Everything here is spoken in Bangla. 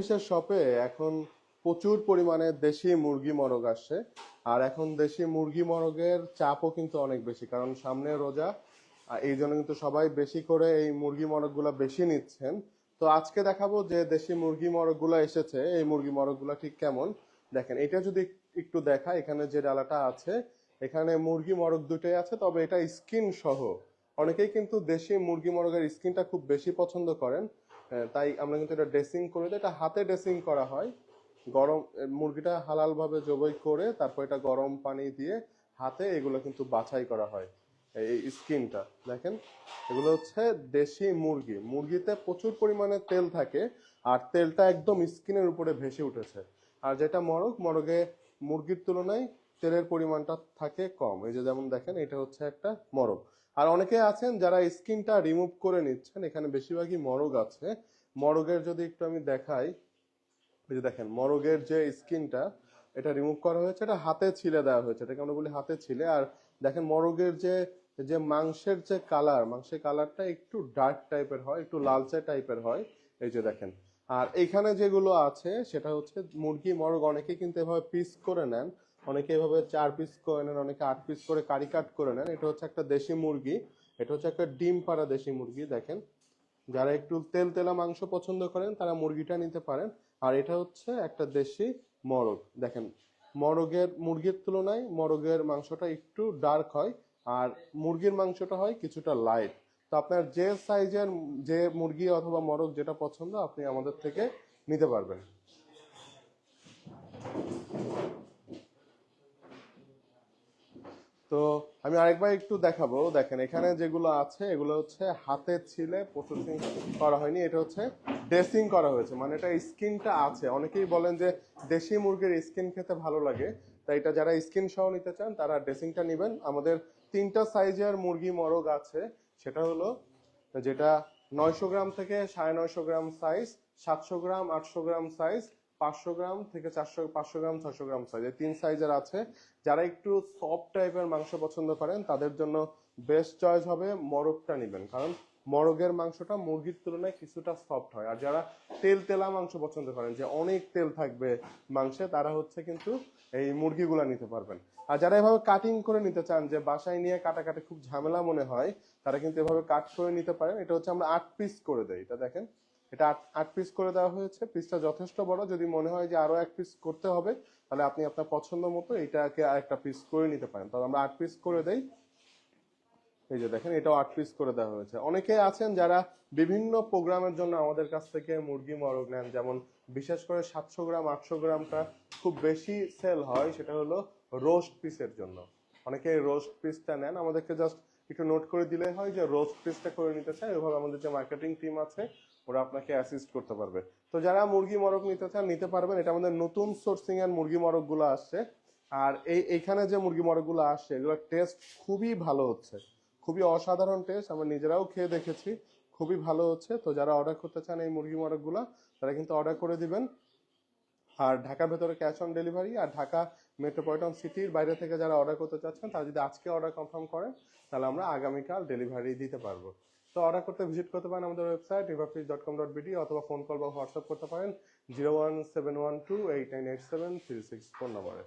মহিষের শপে এখন প্রচুর পরিমাণে দেশি মুরগি মরগ আসছে। আর এখন দেশি মুরগি মরগের চাপও কিন্তু অনেক বেশি, কারণ সামনে রোজা এই জন্য কিন্তু সবাই বেশি করে এই মুরগি মরগগুলো বেশি নিচ্ছেন। তো আজকে দেখাবো যে দেশি মুরগি মরগগুলো এসেছে, এই মুরগি মরগগুলো ঠিক কেমন? দেখেন, এটা যদি একটু দেখা এখানে যে ডালাটা আছে, এখানে মুরগি মরগ দুটোই আছে, তবে এটা স্কিন সহ। অনেকেই কিন্তু দেশি মুরগি মরগের স্কিনটা খুব বেশি পছন্দ করেন। তাই আমরা কিন্তু এটা ড্রেসিং করে দিই। এটা হাতে ড্রেসিং করা হয়। গরম মুরগিটা হালাল ভাবে জবাই করে তারপর এটা গরম পানি দিয়ে হাতে এগুলো কিন্তু বাছাই করা হয় এই স্কিনটা। দেখেন, এগুলো হচ্ছে দেশি মুরগি। মুরগিতে প্রচুর পরিমাণে তেল থাকে আর তেলটা একদম স্কিনের উপরে ভেসে উঠেছে। আর যেটা মরগ মরগে মুরগির তুলনায় তেলের পরিমাণটা থাকে কম। এই যে যেমন দেখেন, এটা হচ্ছে একটা মরগ। আর অনেকে আছেন যারা স্কিনটা রিমুভ করে নিচ্ছেন, এখানে বেশিরভাগই মরগ আছে। মরগের যদি একটু আমি দেখাই, এই যে দেখেন, মরগের যে স্কিনটা, এটা রিমুভ করা হয়েছে, এটা হাতে ছিলে দেওয়া হয়েছে, এটাকে আমরা বলি হাতে ছিলে। আর দেখেন, মরগের যে যে মাংসের যে কালার, মাংসের কালারটা একটু ডার্ক টাইপের হয়, একটু লালচে টাইপের হয়, এই যে দেখেন। আর এখানে যেগুলো আছে, সেটা হচ্ছে মুরগি, মরগ, অনেকে কিন্তু এভাবে পিস করে নেন। অনেকে এভাবে চার পিস করে নেন, অনেকে আট পিস করে কারি কাট করে নেন। এটা হচ্ছে একটা দেশি মুরগি। এটা হচ্ছে একটা ডিম পাড়া দেশি মুরগি, দেখেন। যারা একটু তেল তেলা মাংস পছন্দ করেন, তারা মুরগিটা নিতে পারেন। আর এটা হচ্ছে একটা দেশি মরগ, দেখেন। মরগের, মুরগির তুলনায় মরগের মাংসটা একটু ডার্ক হয়, আর মুরগির মাংসটা হয় কিছুটা লাইট তো আপনার যে সাইজের যে মুরগি অথবা মরগ যেটা পছন্দ, আপনি আমাদের থেকে নিতে পারবেন। তো আমি আরেকবার একটু দেখাবো। দেখেন, এখানে যেগুলো আছে, এগুলো হচ্ছে হাতে ছিলে প্রসেসিং করা হয়নি, এটা হচ্ছে ড্রেসিং করা হয়েছে। মানে এটা স্কিনটা আছে। অনেকেই বলেন যে দেশি মুরগির স্কিন খেতে ভালো লাগে, তাই এটা যারা স্কিন সহ নিতে চান, তারা ড্রেসিংটা নেবেন। আমাদের তিনটা সাইজের মুরগি মরগ আছে, সেটা হলো যেটা নয়শো গ্রাম থেকে সাড়ে নয়শো গ্রাম সাইজ সাতশো গ্রাম, আটশো গ্রাম সাইজ পাঁচশো গ্রাম থেকে চারশো, পাঁচশো গ্রাম ছশো গ্রাম সাইজ তিন সাইজের আছে। যারা একটু সফট টাইপের মাংস পছন্দ করেন, তাদের জন্য বেস্ট চয়েস হবে মরগটা নেবেন। কারণ মরগের মাংসটা মুরগির তুলনায় কিছুটা সফট হয়। আর যারা তেল তেলা মাংস পছন্দ করেন, যে অনেক তেল থাকবে মাংসে, তারা হচ্ছে কিন্তু এই মুরগিগুলা নিতে পারবেন। আর যারা এভাবে কাটিং করে নিতে চান, যে বাসায় নিয়ে কাটাকাটি খুব ঝামেলা মনে হয়, তারা কিন্তু এভাবে কাট করে নিতে পারেন। এটা হচ্ছে আমরা আট পিস করে দেই। এটা দেখেন এটা আট পিস করে দেওয়া হয়েছে। পিসটা যথেষ্ট বড়। যদি মনে হয় যে আরও এক পিস করতে হবে, তাহলে আপনি আপনার পছন্দ মতো এটাকে আরেকটা পিস করে নিতে পারেন। তাহলে আমরা আট পিস করে দেই। এই যে দেখেন, এটাও আট পিস করে দেওয়া হয়েছে। অনেকে আছেন যারা বিভিন্ন প্রোগ্রামের জন্য আমাদের কাছ থেকে মুরগি মরগ নেন। যেমন বিশেষ করে সাতশো গ্রাম, আটশো গ্রামটা খুব বেশি সেল হয়, সেটা হলো রোস্ট পিসের জন্য। অনেকে রোস্ট পিসটা নেন। আমাদেরকে জাস্ট একটু নোট করে দিলে হয় যে রোস্ট পিসটা করে নিতে চায়। ওইভাবে আমাদের যে মার্কেটিং টিম আছে, ওরা আপনাকে অ্যাসিস্ট করতে পারবে। তো যারা মুরগি মরগ নিতে চান, নিতে পারবেন। এটা আমাদের নতুন সোর্সিং এর মুরগি মরগগুলো আসছে। আর এই এখানে যে মুরগি মরগগুলো আসছে, এগুলোর টেস্ট খুবই ভালো হচ্ছে। খুবই অসাধারণ টেস্ট আমরা নিজেরাও খেয়ে দেখেছি। খুবই ভালো হচ্ছে। তো যারা অর্ডার করতে চান এই মুরগি মরগগুলা তারা কিন্তু অর্ডার করে দিবেন। আর ঢাকার ভেতরে ক্যাশ অন ডেলিভারি আর ঢাকা মেট্রোপলিটন সিটির বাইরে থেকে যারা অর্ডার করতে চাচ্ছেন, তারা যদি আজকে অর্ডার কনফার্ম করেন, তাহলে আমরা আগামীকাল ডেলিভারি দিতে পারব। তো অর্ডার করতে ভিজিট করতে পারেন আমাদের website riverfridge dot com dot BD অথবা ফোন কল বা হোয়াটসঅ্যাপ করতে পারেন zero one seven one two eight nine eight seven three six phone নম্বরে